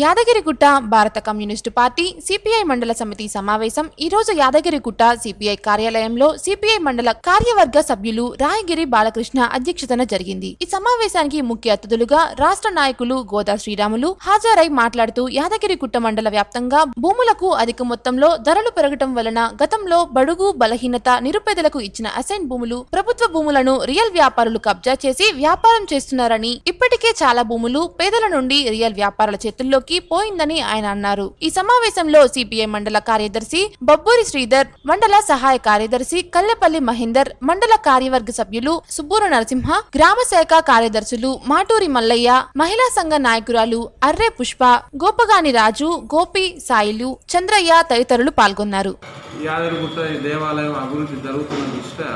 యాదగిరిగుట్ట భారత communist party CPI మండల సమితి సమావేశం. ఈ రోజు యాదగిరిగుట్ట సిపిఐ కార్యాలయంలో సిపిఐ మండల కార్యవర్గ సభ్యులు రాయగిరి బాలకృష్ణ అధ్యక్షతన జరిగింది. ఈ సమావేశానికి ముఖ్య అతిథులుగా రాష్ట్ర నాయకులు గోదా శ్రీరాములు హాజరై మాట్లాడుతూ యాదగిరిగుట్ట మండల వ్యాప్తంగా భూములకు అధిక మొత్తంలో ధరలు పెరగటం వలన గతంలో బడుగు బలహీనత నిరుపేదలకు ఇచ్చిన అసైన్ భూములు ప్రభుత్వ భూములను రియల్ వ్యాపారులు కబ్జా చేసి వ్యాపారం చేస్తున్నారని ఇప్పటికే చాలా భూములు పేదల నుండి రియల్ వ్యాపారుల చేతుల్లోకి పోయిందని ఆయన అన్నారు. ఈ సమావేశంలో సిపిఐ మండల కార్యదర్శి బొబ్బూరి శ్రీధర్ మండల సహాయ కార్యదర్శి కల్లెపల్లి మహేందర్ మండల కార్యవర్గ సభ్యులు సుబ్బూరు నరసింహ గ్రామ శాఖ కార్యదర్శులు మాటూరి మల్లయ్య మహిళా సంఘ నాయకురాలు అర్రే పుష్ప గోపగాని రాజు గోపి సాయిలు చంద్రయ్య తదితరులు పాల్గొన్నారు. ఈ దేవాలయం అభివృద్ధి జరుగుతున్న దృష్ట్యా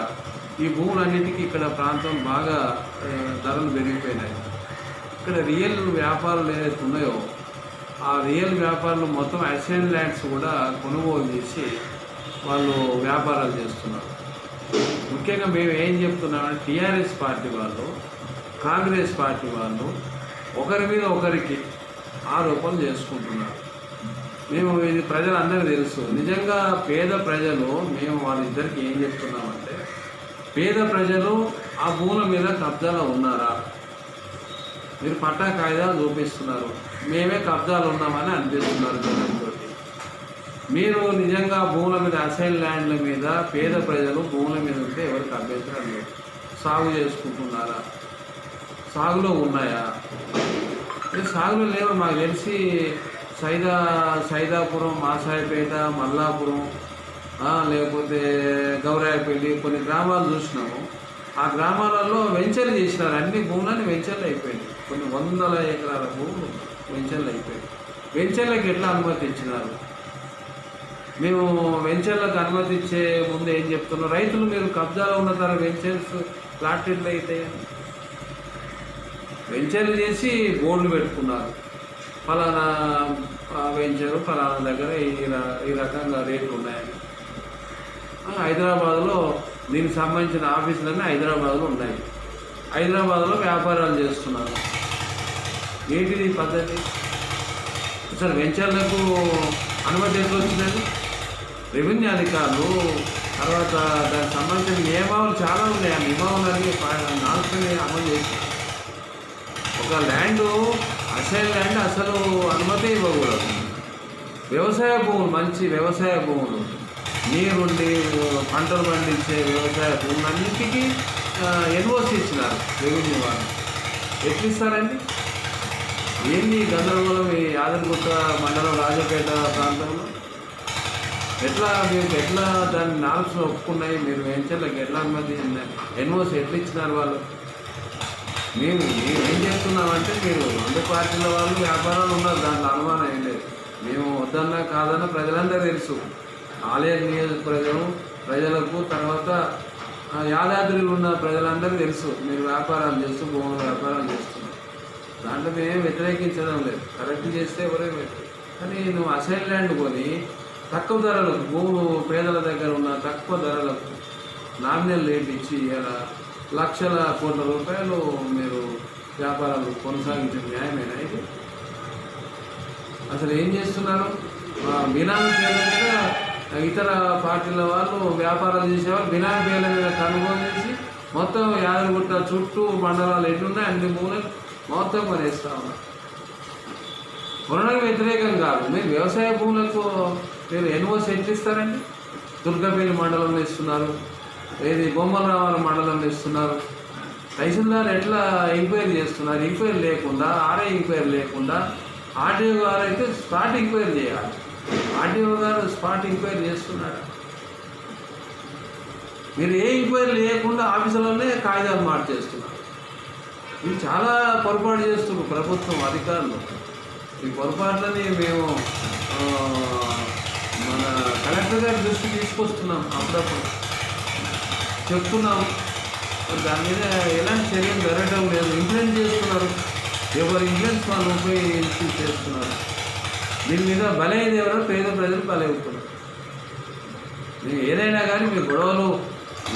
ఈ భూములన్నిటికీ ఇక్కడ ప్రాంతం బాగా ధరలు పెరిగిపోయినాయి. ఇక్కడ రియల్ వ్యాపారాలు ఏదైతే ఉన్నాయో ఆ రియల్ వ్యాపారులు మొత్తం అసైన్ ల్యాండ్స్ కూడా కొనుగోలు చేసి వాళ్ళు వ్యాపారాలు చేస్తున్నారు. ముఖ్యంగా మేము ఏం చెప్తున్నామంటే టీఆర్ఎస్ పార్టీ వాళ్ళు కాంగ్రెస్ పార్టీ వాళ్ళు ఒకరి మీద ఒకరికి ఆరోపణలు చేసుకుంటున్నారు. మేము ఇది ప్రజలందరికీ తెలుసు. నిజంగా పేద ప్రజలు మేము వాళ్ళిద్దరికి ఏం చెప్తున్నామంటే పేద ప్రజలు ఆ భూముల మీద కబ్జాలో ఉన్నారా? మీరు పట్టా కాయిదాలు చూపిస్తున్నారు మేమే కబ్జాలు ఉన్నామని అనిపిస్తున్నారు జనంతో మీరు నిజంగా భూముల మీద అసైన్ ల్యాండ్ల మీద పేద ప్రజలు భూముల మీద ఉంటే ఎవరికి అభ్యంతరం లేదు. సాగు చేసుకుంటున్నారా? సాగులో ఉన్నాయా? సాగులో లేవు మాకు తెలిసి సైదా సైదాపురం మాసాయిపేట మల్లాపురం లేకపోతే గౌరాయపల్లి కొన్ని గ్రామాలు చూసినాము. ఆ గ్రామాలలో వెంచర్లు చేసినారు. అన్ని భూములని వెంచర్లు అయిపోయినాయి. కొన్ని వందల ఎకరాల భూములు వెంచర్లు అయిపోయాయి వెంచర్లకు ఎట్లా అనుమతి ఇచ్చినారు? మేము వెంచర్లకు అనుమతి ఇచ్చే ముందు ఏం చెప్తున్నాం? రైతులు మీరు కబ్జాలో ఉన్న తర వెంచర్స్ ప్లాట్ ఎట్లా అయితే వెంచర్లు చేసి బోర్డులు పెట్టుకున్నారు. ఫలానా ఆ, వెంచరు ఫలానా దగ్గర ఈ ఈ రకంగా రేట్లు ఉన్నాయని. హైదరాబాద్లో దీనికి సంబంధించిన ఆఫీసులన్నీ హైదరాబాద్లో ఉన్నాయి. హైదరాబాద్లో వ్యాపారాలు చేస్తున్నారు. ఏంటిది పద్ధతి? అసలు వెంచర్లకు అనుమతి ఎట్లా వచ్చిందండి? రెవెన్యూ అధికారులు తర్వాత దానికి సంబంధించిన నియమాలు చాలా ఉన్నాయి. ఆ నియమాలన్నీ నాలుగు అమలు చేస్తారు ఒక ల్యాండ్ అసైన్ ల్యాండ్ అసలు అనుమతి ఇవ్వకూడదు. వ్యవసాయ భూములు మంచి వ్యవసాయ భూములు. నీరుండి పంటలు పండించే వ్యవసాయ భూములన్నింటికీ ఎన్ఓసి ఇచ్చినారు రెవెన్యూ వాళ్ళు ఎట్లు ఇస్తారండి ఏంది గందరగోళం ఈ యాదగిరిగుట్ట మండలం రాజపేట ప్రాంతంలో? ఎట్లా మీకు ఎట్లా దాన్ని నాలుగు ఒప్పుకున్నాయి? మీరు వెంచర్లకు ఎట్లా అనుమతి ఎన్ఓసి ఎట్లా ఇచ్చినారు వాళ్ళు? మేము మేము ఏం చేస్తున్నామంటే మీరు రెండు పార్టీల వాళ్ళు వ్యాపారాలు ఉన్నారు దాంట్లో అనుమానం ఏం లేదు. మేము వద్దన్నా కాదన్నా ప్రజలందరూ తెలుసు. ఆలయ నియోజక ప్రజలకు తర్వాత ఆ, యాదాద్రిలో ఉన్న ప్రజలందరూ తెలుసు మీరు వ్యాపారాలు చేస్తూ భూములు వ్యాపారాలు చేస్తున్నారు. దాంట్లో మేము వ్యతిరేకించడం లేదు. కరెక్ట్ చేస్తే ఎవరే కానీ నువ్వు అసైన్ ల్యాండ్ కొని తక్కువ ధరలకు భూములు పేదల దగ్గర ఉన్న తక్కువ ధరలకు నామినల్ రేట్ ఇచ్చి ఇలా లక్షల కోట్ల రూపాయలు మీరు వ్యాపారాలు కొనసాగించే న్యాయమేనా ఇది? అసలు ఏం చేస్తున్నారు? బినామీ పేర్ల ఇతర పార్టీల వాళ్ళు వ్యాపారాలు చేసేవాళ్ళు బినామీ పేర్ల మీద కనుగోలు చేసి మొత్తం యాదగిరిగుట్ట చుట్టూ మండలాలు ఎట్లున్నాయి అన్ని మూలలు మొత్తం కొనేస్తా ఉన్నారు. కొనడానికి వ్యతిరేకం కాదు. మీరు వ్యవసాయ భూములకు మీరు ఎన్ఓసి ఎట్లు ఇస్తారండి? దుర్గపల్లి మండలంలో ఇస్తున్నారు ఏది బొమ్మలరావాల మండలంలో ఇస్తున్నారు తహసీల్దార్ ఎట్లా ఎంక్వైరీ చేస్తున్నారు? ఎంక్వైరీ లేకుండా ఆర్ఐ ఎంక్వైరీ లేకుండా ఆర్టీఓ గారు అయితే స్పాట్ ఎంక్వైరీ చేయాలి. ఆర్టీఓ గారు స్పాట్ ఎంక్వైరీ చేస్తున్నాడు మీరు ఏ ఎంక్వైరీ లేకుండా ఆఫీసులోనే కాగితాలు మార్చేస్తున్నారు. ఇది చాలా పొరపాటు చేస్తున్నారు ప్రభుత్వం అధికారులు. ఈ పొరపాట్లని మేము మన కలెక్టర్ గారి దృష్టి తీసుకొస్తున్నాం అప్పుడప్పుడు. చెప్తున్నాం. దాని మీద ఎలాంటి చర్యలు జరగడం లేదు. ఇన్ఫ్లుయెన్స్ చేస్తున్నారు. ఎవరు ఇన్ఫ్లుయెన్స్ వాళ్ళు ఉపయోగించి చేస్తున్నారు. దీని మీద బలైంది ఎవరో పేద ప్రజలు బలవుతున్నారు మీరు ఏదైనా కానీ మీ గొడవలు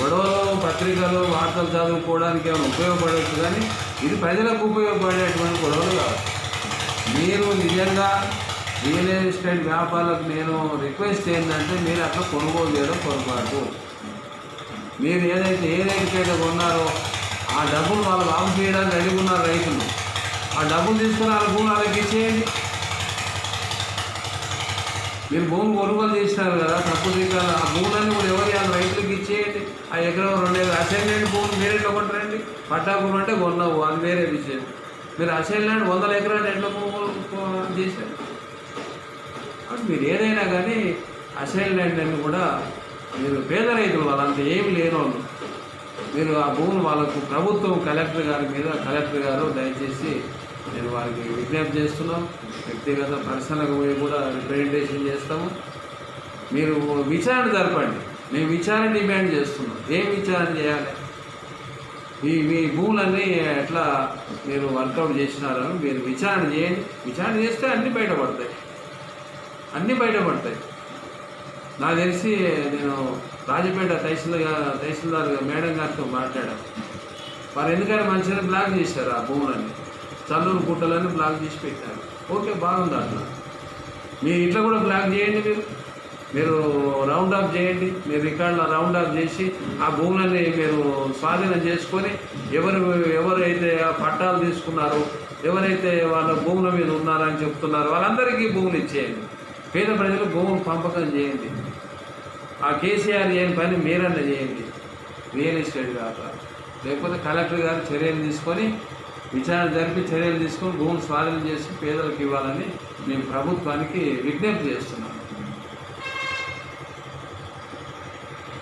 గొడవలు పత్రికలు వార్తలు చదువుకోవడానికి ఏమైనా ఉపయోగపడవచ్చు కానీ ఇది ప్రజలకు ఉపయోగపడేటువంటి గొడవలు కాదు. మీరు నిజంగా రియల్ ఎస్టేట్ వ్యాపారులకు నేను రిక్వెస్ట్ ఏంటంటే మీరు అట్లా కొనుగోలు చేయడం పొరపాటు. మీరు ఏదైతే ఏ రేటుకైతే కొన్నారో ఆ డబ్బులు వాళ్ళు లాభం చేయడానికి రెడీ ఉన్నారు రైతులు ఆ డబ్బులు తీసుకుని వాళ్ళ భూమి వాళ్ళకి ఇచ్చేయండి. మీరు భూమి కొనుగోలు చేసినారు కదా తక్కువ దిగాలి. ఆ భూములన్నీ కూడా ఎవరు ఆ రైతులకు ఇచ్చేయండి. ఆ ఎకరం రెండు ఎకరం అసైన్మెంట్ భూమి మీరే ఎట్లా కొంటారండి పట్టా భూమి అంటే కొన్నావు అది వేరే విషయం. మీరు అసైన్మెంట్ వందల ఎకరాలు ఎట్లా కొనుగోలు చేశారు? అంటే మీరు ఏదైనా కానీ అసైన్ అని కూడా మీరు పేద రైతులు వాళ్ళంత ఏమి లేని వాళ్ళు మీరు ఆ భూములు వాళ్ళకు ప్రభుత్వం కలెక్టర్ గారి మీద కలెక్టర్ గారు దయచేసి నేను వారికి విజ్ఞప్తి చేస్తున్నాం. వ్యక్తిగత పర్సనల్గా పోయి కూడా రిప్రజెంటేషన్ చేస్తాము. మీరు విచారణ జరపండి. మేము విచారణ డిమాండ్ చేస్తున్నాం. ఏం విచారణ చేయాలి? ఈ మీ భూములన్నీ ఎట్లా మీరు వర్కౌట్ చేసినారని మీరు విచారణ చేయండి. విచారణ చేస్తే అన్నీ బయటపడతాయి. అన్నీ బయటపడతాయి. నాకు తెలిసి నేను రాజపేట తహసీల్దార్ తహసీల్దార్ మేడం గారితో మాట్లాడాను. వారు ఎందుకని మంచిగా బ్లాక్ చేశారు ఆ భూములన్నీ? చల్లూరు గుట్టలని బ్లాక్ చేసి పెట్టారు. ఓకే బాగుంది అట్లా మీ ఇట్లా కూడా బ్లాక్ చేయండి మీరు. మీరు రౌండ్ ఆఫ్ చేయండి. మీరు రికార్డుల రౌండ్ ఆఫ్ చేసి ఆ భూములని మీరు స్వాధీనం చేసుకొని ఎవరు ఎవరైతే ఆ పట్టాలు తీసుకున్నారో ఎవరైతే వాళ్ళ భూముల మీద ఉన్నారని చెప్తున్నారో వాళ్ళందరికీ భూములు ఇచ్చేయండి. పేద ప్రజలు భూములు పంపకం చేయండి. ఆ కేసీఆర్ చేయని పని మీరన్నా చేయండి. రియల్ ఎస్టేట్ కాక. లేకపోతే కలెక్టర్ గారు చర్యలు తీసుకొని విచారణ జరిపి చర్యలు తీసుకొని భూములు స్వాధీనం చేసి పేదలకు ఇవ్వాలని మేము ప్రభుత్వానికి విజ్ఞప్తి చేస్తున్నాం.